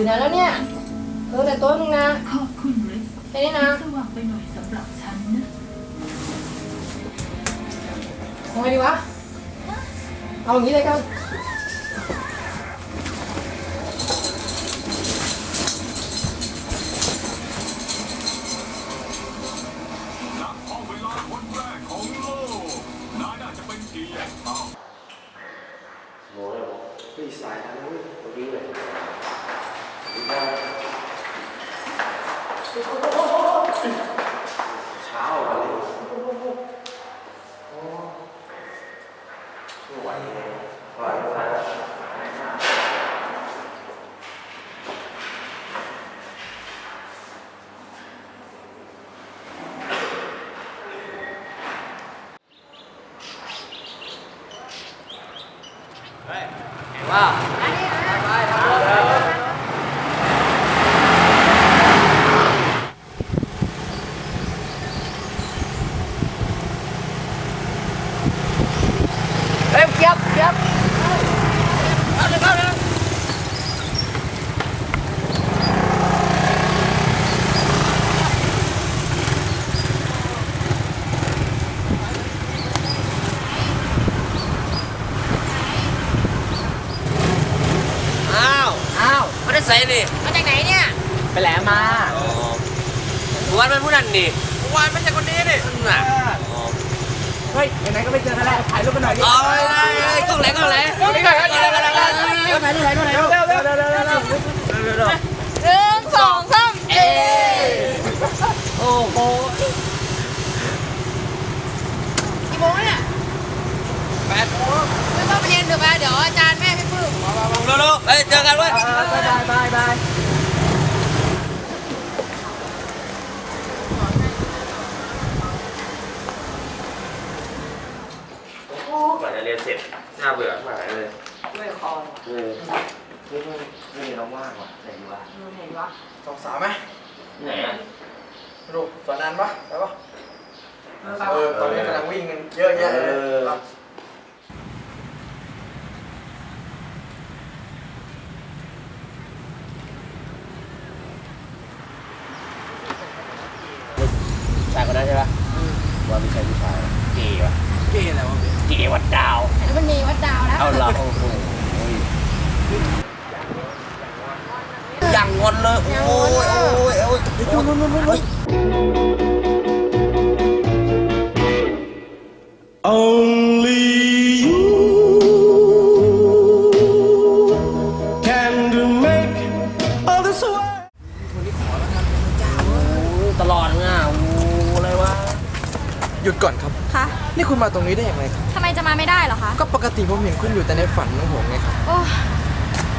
อยู่ไหนแล้วเนี่ยเออแต่โต๊ะนึงนะขอบคุณริสไปนี่นะสว่างไปหน่อยสำหรับฉันนะทำไงดีวะ เอาอย่างนี้เลยกัน ห้องเวลาคนแรกของโลกนายน่าจะเป็นเกียรติเอา โหเลยบอกเฮ้ยสายทันเว้ยตัวนี้เลยดีมากเช้าอะเลยโอ้ไม่ไหวเลยไหวไม่ไหว เฮ้ยเกียบเกียบ อ้าว อ้าว ไม่ได้ใส่นี่ มาจากไหนเนี่ย ไปแหลมมา วันมันผู้นั้นนี่วันไม่ใช่คนนี้นี่น่ะเฮ้ยไหนๆก็ไปเจอกันแล้วถ่ายรูปกันหน่อยดิเอาเลยเลยกล้องไหนกล้องไหนกล้องไหนกล้องไหนกล้องไหนถ่ายรูปถ่ายรูปถ่ายรูปเร็วเร็วเร็วเร็วเร็วเร็วเร็วหนึ่งสองสามเอโอ้โหกี่โมงแล้วเนี่ยแปดโมงไม่ต้องไปเรียนเดี๋ยวไปเดี๋ยวอาจารย์แม่ไม่ปลื้มเร็วๆเฮ้ยเจอกันเว้ยบายบายบายกว่าจะเรียนเสร็จน่าเบื่อมากเลยไม่คอเออไม่ไม่ไม่มีน้องว่างว่ะไหนดีวะมันเห็นวะสองสามไหมไหนอะลูกสวนนานปะไปปะเออตอนนี้กำลังวิ่งกันเยอะแยะเลยครับชายคนนั้นใช่ปะว่าไม่ใช่ผู้ชายเก๋วะเก๋อะไรวะเก๋เก๋วัดดาว แล้วมันมีวัดดาวนะเอาละโอ้โหอย่างงอนเลยโอ้ยโอ้ยโอ้ยโอ้ย Only นี่คุณมาตรงนี้ได้อย่างไรครับทำไมจะมาไม่ได้เหรอคะ ก็ปกติผมเห็นคุณอยู่แต่ในฝันของผมไงครับ โอ้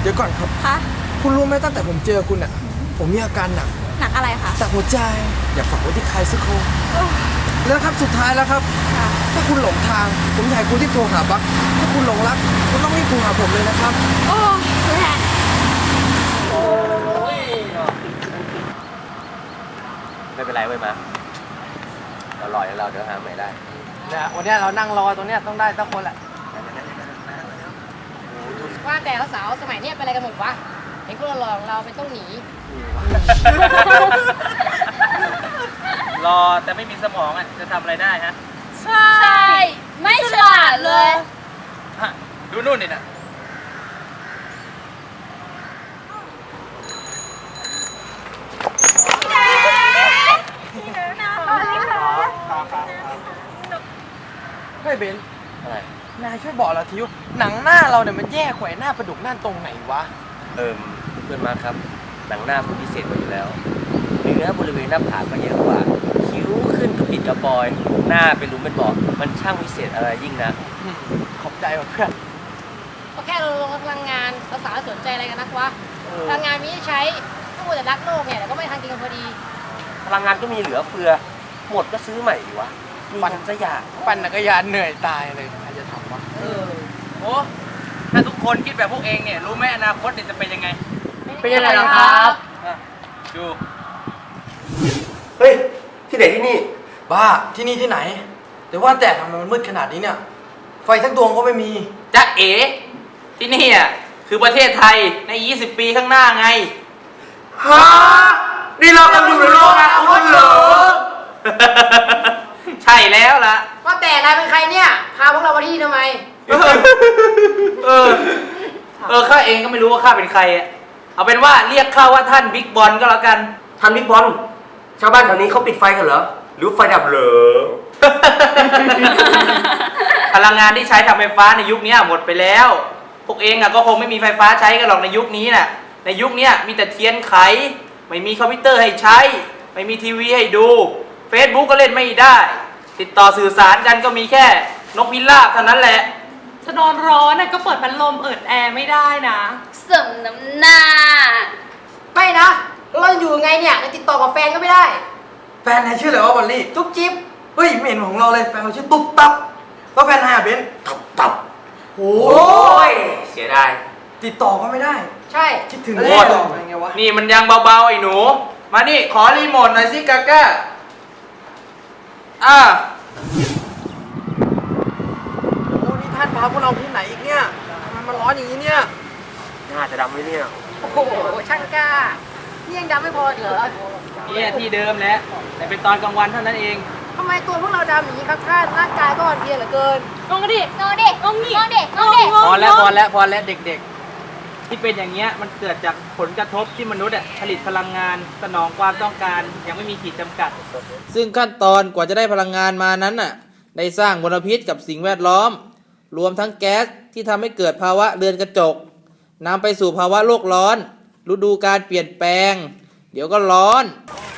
เดี๋ยวก่อนครับ คะ คุณรู้ไหมตั้งแต่ผมเจอคุณอะ ผมมีอาการหนักหนักอะไรคะ จากหัวใจ อยากฝากไว้ที่ใครสักคน โอ้แล้วครับสุดท้ายแล้วครับ ค่ะ ถ้าคุณหลงทาง ผมอยากให้คุณที่โทรหาบักถ้าคุณหลงรักคุณต้องรีบโทรหาผมเลยนะครับ โอ้แหละไม่เป็นไรเว้ยมาเราลอยแล้วเราเดี๋ยวหาใหม่ได้ เนี่ยวันเนี้ยเรานั่งรอตรงเนี้ยต้องได้สักคนแหละว่าแต่สาวๆสมัยเนี้ยเป็นอะไรกันหมดวะเห็นคนหล่อๆของเราเป็นต้องหนี รอแต่ไม่มีสมองอะจะทำอะไรได้ฮะ ใช่ ไม่ฉลาดเลย ฮะ ดูนู่นดิน่ะ เฮ้ยเบนอะไร นายช่วยบอกเราทีว่าหนังหน้าเราเนี่ยมันแย่กว่าไอ้หน้าปลาดุกนั่นตรงไหนวะ เอิมเพื่อนมาครับ หนังหน้าคุณพิเศษกว่าอยู่แล้ว เนื้อบริเวณหน้าผากก็เยอะกว่า คิ้วขึ้นกระปิดกระปอย หน้าเป็นรูเป็นบ่อมันช่างพิเศษอะไรยิ่งนะขอบใจว่ะเพื่อน ก็แค่เราลงพลังงานสาวๆสนใจอะไรกันนักวะ พลังงานมีให้ใช้ถ้ามัวแต่รักโลกเนี่ยเดี๋ยวก็ไม่ทันกินกันพอดี พลังงานก็มีเหลือเฟือ หมดก็ซื้อใหม่ดีวะมี ปันซะอย่างปั่นจักรยานเหนื่อยตายเลยใครจะทำวะโอ้ถ้าทุกคนคิดแบบพวกเองเนี่ยรู้ไหมอนาคตเนี่ยจะเป็นยังไงเป็นยังไงล่ะครับอะดูเฮ้ย ที่ไหนที่นี่ บ้าที่นี่ที่ไหน แต่ว่าแต่ทำไมมันมืดขนาดนี้เนี่ย ไฟทั้งดวงก็ไม่มี จ๊ะเอ๋ที่นี่อะคือประเทศไทยใน 20 ปีข้างหน้าไง ฮะนี่เรากำลังอยู่ในโลกอนาคตเหรอใช่แล้วล่ะ ว่าแต่นายเป็นใครเนี่ย พาพวกเรามาที่นี่ทำไมเออ เออข้าเองก็ไม่รู้ว่าข้าเป็นใครอะเอาเป็นว่าเรียกข้าว่าท่านบิ๊กบอลก็แล้วกันทันบิ๊กบอลชาวบ้านแถวนี้เขาปิดไฟกันเหรอ หรือไฟดับเหรอ พลังงานที่ใช้ทำไฟฟ้าในยุคนี้หมดไปแล้ว พวกเองอะก็คงไม่มีไฟฟ้าใช้กันหรอกในยุคนี้น่ะ ในยุคนี้มีแต่เทียนไข ไม่มีคอมพิวเตอร์ให้ใช้ ไม่มีทีวีให้ดู Facebook ก็เล่นไม่ได้ ติดต่อสื่อสารกันก็มีแค่นกพิราบเท่านั้นแหละ จะนอนร้อนน่ะก็เปิดพัดลมเอิดแอร์ไม่ได้นะ สมน้ำหน้า ไม่นะแล้วเราจะอยู่ยังไงเนี่ยจะติดต่อกับแฟนก็ไม่ได้ แฟนนายชื่ออะไรวะบอลลี่ จุ๊บจิ๊บเฮ้ยไม่เห็นของเราเลยแฟนเราชื่อตุ๊บตับแล้วแฟนนายอะเบนตับตับโอ้โอ้ยเสียดาย ติดต่อก็ไม่ได้ ใช่ คิดถึงโอ้แน่ยต่อยังไงวะ นี่มันยังเบาๆไอ้หนู มานี่ขอรีโมทหน่อยสิกาก้าอ่า โอ้นี่ท่านพาพวกเราที่ไหนอีกเนี่ยทำไมมันร้อนอย่างนี้เนี่ย น่าจะดำไหมเนี่ย โอ้โหช่างกล้านี่ยังดำไม่พออีกเหรอเนี่ยที่เดิมแหล้วแต่เป็นตอนกลางวันเท่านั้นเองทำไมตัวพวกเราดำอย่างนี้ครับท่านร่างกายก็อ่อนเพลียเหลือเกินงงดิงงดิงงดิงงดิงงดิ พอแล้วพอแล้วพอแล้วเด็กๆ ที่เป็นอย่างเงี้ยมันเกิดจากผลกระทบที่มนุษย์อะผลิตพลังงานสนองความต้องการยังไม่มีขีดจำกัด ซึ่งขั้นตอนกว่าจะได้พลังงานมานั้นน่ะได้สร้างมลพิษกับสิ่งแวดล้อม รวมทั้งแก๊สที่ทำให้เกิดภาวะเรือนกระจกนำไปสู่ภาวะโลกร้อน ฤดูการเปลี่ยนแปลง เดี๋ยวก็ร้อน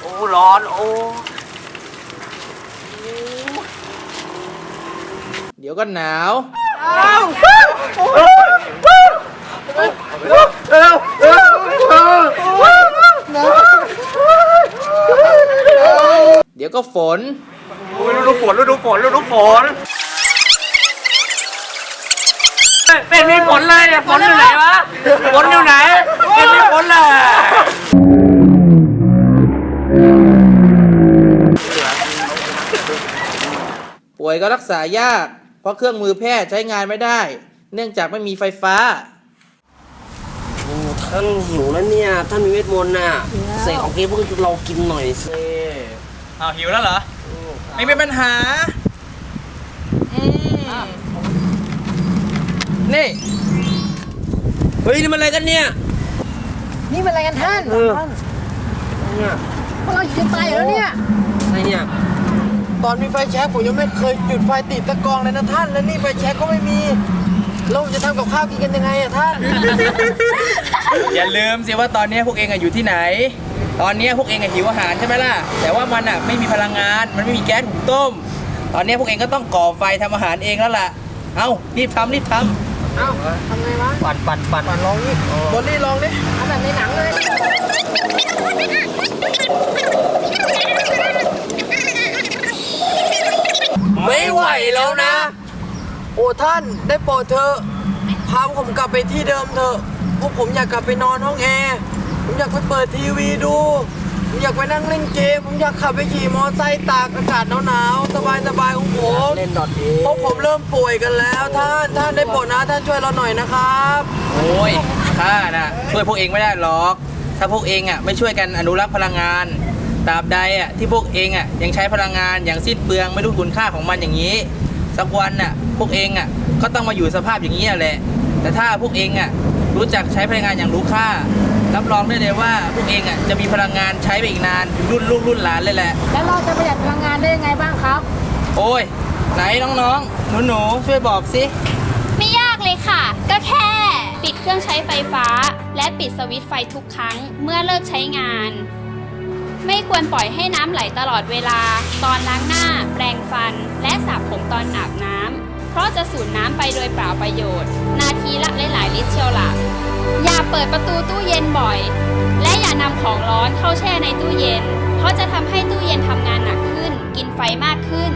โอ้ร้อนโอ้เดี๋ยวก็หนาว เดี๋ยวก็ฝนฤดูฝนฤดูฝนฤดูฝนเป็นมีฝนเลยเนี่ยฝนอยู่ไหนวะฝนอยู่ไหนเป็นมีฝนเลยป่วยก็รักษายาก เพราะเครื่องมือแพทย์ใช้งานไม่ได้ เนื่องจากไม่มีไฟฟ้า ท่านหิวแล้วเนี่ย ท่านมีเวทมนต์น่ะเสกของกินพวกเรากินหน่อยสิอ้าวหิวแล้วเหรอ ไม่เป็นปัญหานี่ เฮ้ยนี่มันอะไรกันเนี่ย นี่เป็นอะไรกันท่านเออ เนี่ยพวกเราหิวจะตายอยู่แล้วเนี่ยอะไรเนี่ยตอนมีไฟแช็กผมยังไม่เคยจุดไฟติดตะกองเลยนะท่าน และนี่ไฟแช็กก็ไม่มี เราจะทำกับข้าวกินกันยังไงอะท่าน อย่าลืมสิว่าตอนนี้พวกเองอะอยู่ที่ไหน ตอนนี้พวกเองอะหิวอาหารใช่ไหมล่ะ แต่ว่ามันอะไม่มีพลังงาน มันไม่มีแก๊สหุงต้ม ตอนนี้พวกเองก็ต้องก่อไฟทำอาหารเองแล้วล่ะ เอ้ารีบทำรีบทำเอ้าทำไงวะปั่นปั่นปั่นปั่นลองนี่บนนี่ลองดิทำแบบในหนังเลย ไม่ไหวแล้วนะ โอ้ท่านได้โปรดเถอะพาผมกลับไปที่เดิมเถอะพวกผมอยากกลับไปนอนห้องแอร์ผมอยากไปเปิดทีวีดู ผมอยากไปนั่งเล่นเกม ผมอยากขับไปขี่มอไซค์ตากอากาศหนาวๆสบายๆของผมเล่นดอทเอเพราะผมเริ่มป่วยกันแล้ว ท่านท่านได้โปรดนะท่านช่วยเราหน่อยนะครับ โอ้ยข้าน่ะช่วยพวกเองไม่ได้หรอก ถ้าพวกเองอะไม่ช่วยกันอนุรักษ์พลังงานตราบใดอะที่พวกเองอะยังใช้พลังงานอย่างสิ้นเปลืองไม่รู้คุณค่าของมันอย่างนี้ สักวันน่ะพวกเองอะก็ต้องมาอยู่สภาพอย่างนี้แหละ แต่ถ้าพวกเองอะรู้จักใช้พลังงานอย่างรู้ค่า รับรองได้เลยว่าพวกเองอะจะมีพลังงานใช้ไปอีกนานถึงรุ่นลูกรุ่นหลานเลยแหละ แล้วเราจะประหยัดพลังงานได้ยังไงบ้างครับ โอ้ย ไหนน้องๆ หนูๆ ช่วยบอกสิ ไม่ยากเลยค่ะ ก็แค่ ปิดเครื่องใช้ไฟฟ้า และปิดสวิตช์ไฟทุกครั้งเมื่อเลิกใช้งาน ไม่ควรปล่อยให้น้ำไหลตลอดเวลา ตอนล้างหน้า แปรงฟัน และสระผมตอนอาบน้ำเพราะจะสูญน้ำไปโดยเปล่าประโยชน์ นาทีละหลายๆลิตรเชียวล่ะอย่าเปิดประตูตู้เย็นบ่อย และอย่านำของร้อนเข้าแช่ในตู้เย็น เพราะจะทำให้ตู้เย็นทำงานหนักขึ้น กินไฟมากขึ้น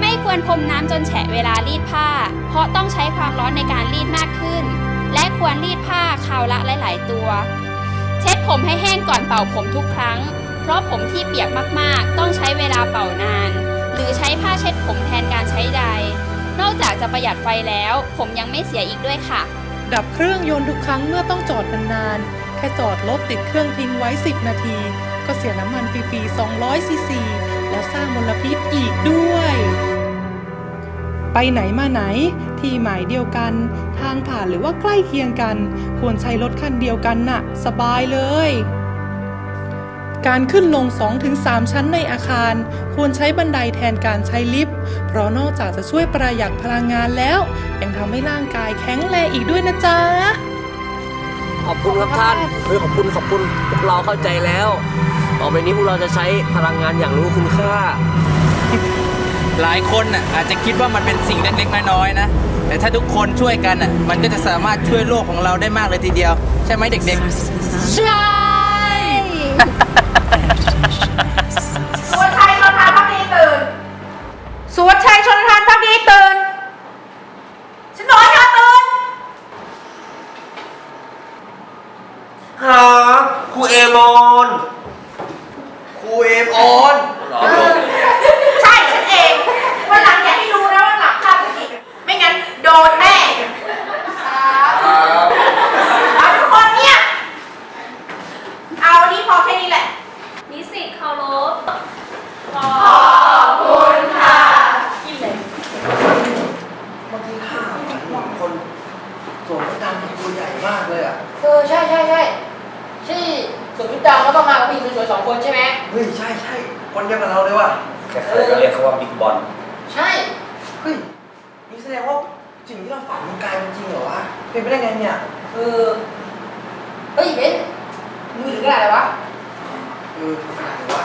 ไม่ควรพรมน้ำจนแฉะเวลารีดผ้า เพราะต้องใช้ความร้อนในการรีดมากขึ้น และควรรีดผ้าคราวละหลาย ๆ ตัว เช็ดผมให้แห้งก่อนเป่าผมทุกครั้ง เพราะผมที่เปียกมากๆ ต้องใช้เวลาเป่านาน หรือใช้ผ้าเช็ดผมแทนการใช้ใด นอกจากจะประหยัดไฟแล้ว ผมยังไม่เสียอีกด้วยค่ะ ดับเครื่องยนต์ทุกครั้งเมื่อต้องจอดนานๆแค่จอดรถติดเครื่องทิ้งไว้ 10 นาที ก็เสียน้ำมันฟรีๆ200ซีซีแล้วสร้างมลพิษอีกด้วยไปไหนมาไหน ที่หมายเดียวกัน ทางผ่านหรือว่าใกล้เคียงกัน ควรใช้รถคันเดียวกันน่ะ สบายเลย การขึ้นลง 2-3 ชั้นในอาคาร ควรใช้บันไดแทนการใช้ลิฟต์ เพราะนอกจากจะช่วยประหยัดพลังงานแล้ว ยังทำให้ร่างกายแข็งแรงอีกด้วยนะจ๊ะ ขอบคุณครับท่านเฮ้ยขอบคุณขอบคุณพวกเราเข้าใจแล้ว ต่อไปนี้พวกเราจะใช้พลังงานอย่างรู้คุณค่า หลายคนน่ะอาจจะคิดว่ามันเป็นสิ่งเล็กๆน้อยๆนะ แต่ถ้าทุกคนช่วยกันน่ะมันก็จะสามารถช่วยโลกของเราได้มากเลยทีเดียว ใช่ไหมเด็กๆ ใช่ สุวชัยชนทานพักดีตื่น สุวชัยชนทานพักดีตื่น ฉันบอกให้เธอตื่นหาครูเอมอนครูเอมออน ใช่ฉันเองวันหลังอย่าให้รู้นะว่าหลับข้าจะกินไม่งั้นโดนแน่เอาทุกคนเนี่ย เอาอันนี้พอแค่นี้แหละ นิสิตเคารพ ขอบคุณค่ะ เมื่อกี้ข้าฝันเห็นคน สวมชุดดำตัวใหญ่มากเลยอะเออใช่ใช่ใช่ที่สวนชุดดำก็ต้องมากับผู้หญิงสวยๆสองคนใช่ไหมเฮ้ยใช่ใช่คนเดียวกับเราเลยว่ะใครๆก็เรียกเขาว่าบิ๊กบอลใช่เฮ้ยนี่แสดงว่าสิ่งที่เราฝันมันกลายเป็นจริงเหรอวะเป็นไปได้ไงเนี่ยเออเฮ้ยเบนมือถือกระดาษอะไรวะเออขนาดไหนวะ